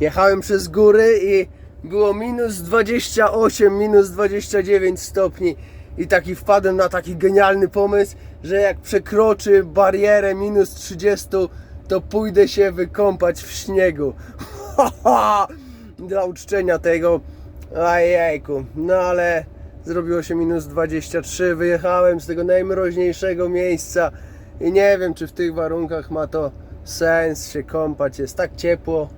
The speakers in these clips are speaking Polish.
Jechałem przez góry i było minus 28, minus 29 stopni. I taki wpadłem na taki genialny pomysł, że jak przekroczy barierę minus 30, to pójdę się wykąpać w śniegu. Dla uczczenia tego. Ajejku. No ale zrobiło się minus 23. Wyjechałem z tego najmroźniejszego miejsca i nie wiem, czy w tych warunkach ma to sens się kąpać. Jest tak ciepło.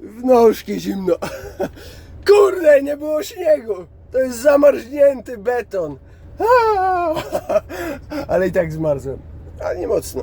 W nóżki zimno. Kurde, nie było śniegu. To jest zamarznięty beton. Ale i tak zmarzłem. Ale nie mocno.